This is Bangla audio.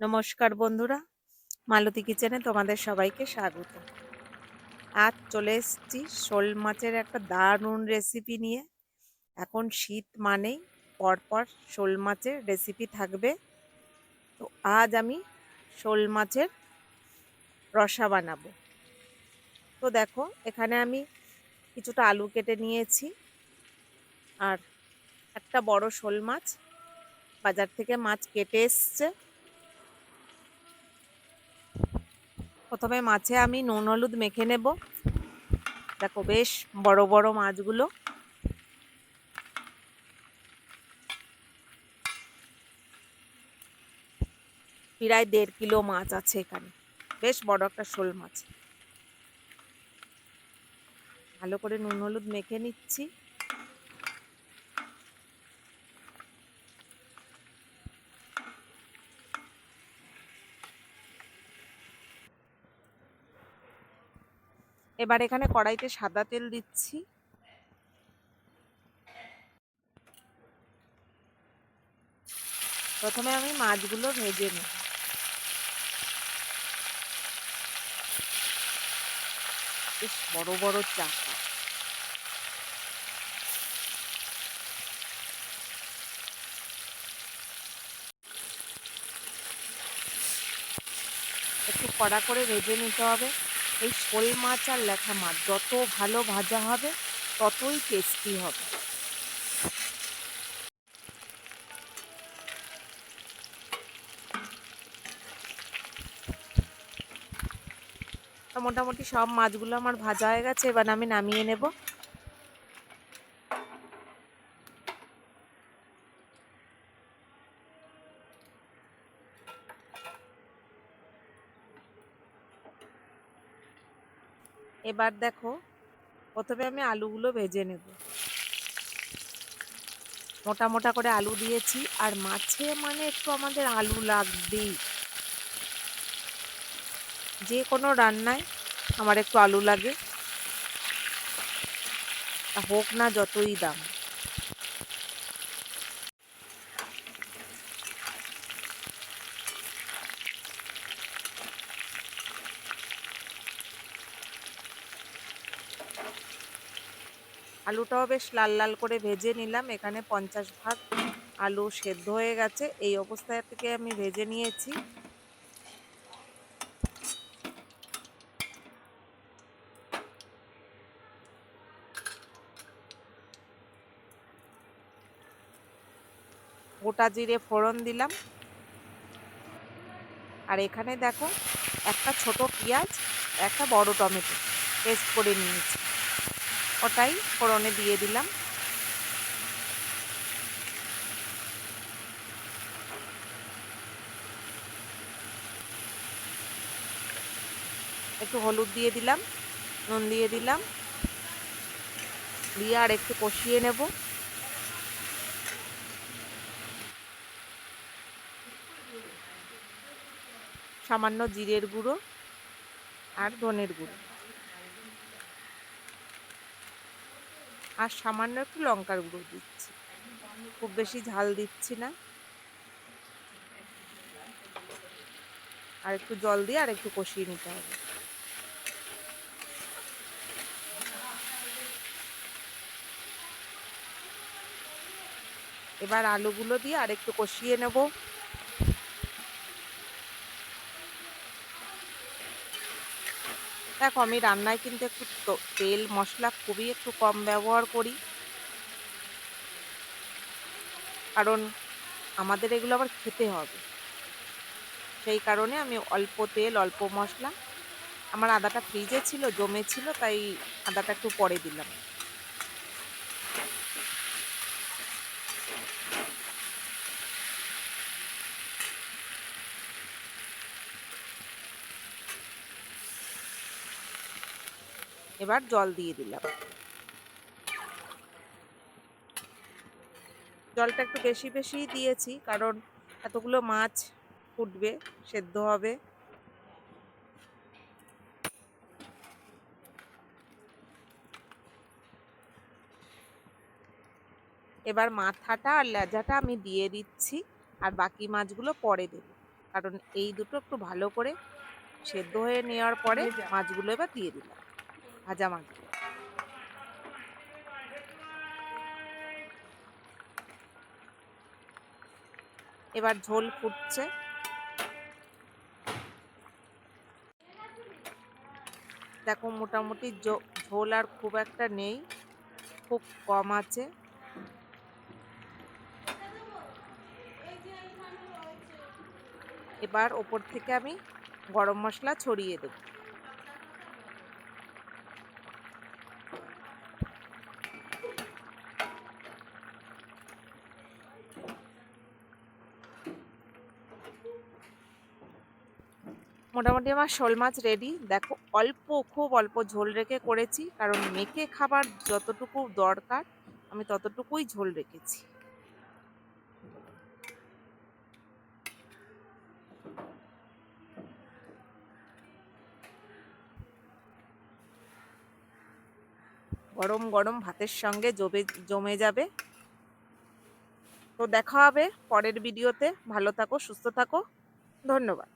নমস্কার বন্ধুরা, মালতী কিচেনে তোমাদের সবাইকে স্বাগত। আজ চলে এসেছি শোল মাছের একটা দারুণ রেসিপি নিয়ে। এখন শীত মানেই পরপর শোল মাছের রেসিপি থাকবে। তো আজ আমি শোল মাছের রসা বানাবো। তো দেখো, এখানে আমি কিছুটা আলু কেটে নিয়েছি আর একটা বড় শোল মাছ বাজার থেকে মাছ কেটে এসছে। প্রথমে মাছে আমি নুন হলুদ মেখে নেব। দেখো বেশ বড় বড় মাছগুলো। প্রায় দেড় কিলো মাছ আছে এখানে। বেশ বড় একটা শোল মাছ। ভালো করে নুন হলুদ মেখে নিচ্ছি। এবার এখানে কড়াইতে সাদা তেল দিচ্ছি। প্রথমে আমি মাছগুলো ভেজে নিই। বেশ বড় বড় চাকা একটু কড়া করে ভেজে নিতে হবে। এই শোল মাছ আর লেখা মাছ, যত ভালো ভাজা হবে, ততই টেস্টি হবে। মোটামুটি সব মাছগুলো আমার ভাজা হয়ে গেছে, এবার আমি নামিয়ে নেব। এবার দেখো, প্রথমে আমি আলুগুলো ভেজে নেব। মোটা মোটা করে আলু দিয়েছি, আর মাছে মানে একটু আমাদের আলু লাগবেই। যে কোনো রান্নায় আমার একটু আলু লাগে। হোক না যতই দাম। আলুটাও বেশ লাল লাল করে ভেজে নিলাম। এখানে পঞ্চাশ ভাগ আলু সেদ্ধ হয়ে গেছে। এই অবস্থায় থেকে আমি ভেজে নিয়েছি। গোটা জিরে ফোড়ন দিলাম। আর এখানে দেখো, একটা ছোট পেঁয়াজ, একটা বড় টমেটো, পেস্ট করে নিয়েছি। ওটাই ফোড়নে দিয়ে দিলাম। একটু হলুদ দিয়ে দিলাম, নুন দিয়ে দিলাম, দিয়ে আর একটু কষিয়ে নেব। সামান্য জিরের গুঁড়ো আর ধনের গুঁড়ো। আর সামান্য একটু লঙ্কার গুঁড়ো দিচ্ছি। খুব বেশি ঝাল দিচ্ছি না। আর একটু জল দিয়ে আর একটু কষিয়ে নিতে হবে। এবার আলুগুলো দিয়ে আর একটু কষিয়ে নেব। দেখো, আমি রান্নায় কিন্তু একটু তেল, মশলা খুবই একটু কম ব্যবহার করি। কারণ আমাদের এগুলো আবার খেতে হবে। সেই কারণে আমি অল্প তেল, অল্প মশলা। আমার আদাটা ফ্রিজে ছিল, জমে ছিল, তাই আদাটা একটু পরে দিলাম। এবার জল দিয়ে দিলাম। জলটা একটু বেশি বেশি দিয়েছি কারণ এতগুলো মাছ ফুটবে সেদ্ধ হবে। এবার মাথাটা আর লেজাটা আমি দিয়ে দিচ্ছি আর বাকি মাছগুলো পরে দেব। কারণ এই দুটো একটু ভালো করে সেদ্ধ হয়ে নেওয়ার পরে মাছগুলো এবার দিয়ে দিলাম। ভাজা এবার ঝোল ফুটছে। দেখো, মোটামুটি ঝোল আর খুব একটা নেই, খুব কম আছে। এবার ওপর থেকে আমি গরম মশলা ছড়িয়ে দেব। মোটামুটি আমার শোল মাছ রেডি দেখো, অল্প, খুব অল্প ঝোল রেখে করেছি, কারণ মেখে খাবার যতটুকু দরকার, আমি ততটুকুই ঝোল রেখেছি। গরম গরম ভাতের সঙ্গে জমে জমে যাবে। তো দেখা হবে পরের ভিডিওতে ভালো থাকো, সুস্থ থাকো। ধন্যবাদ।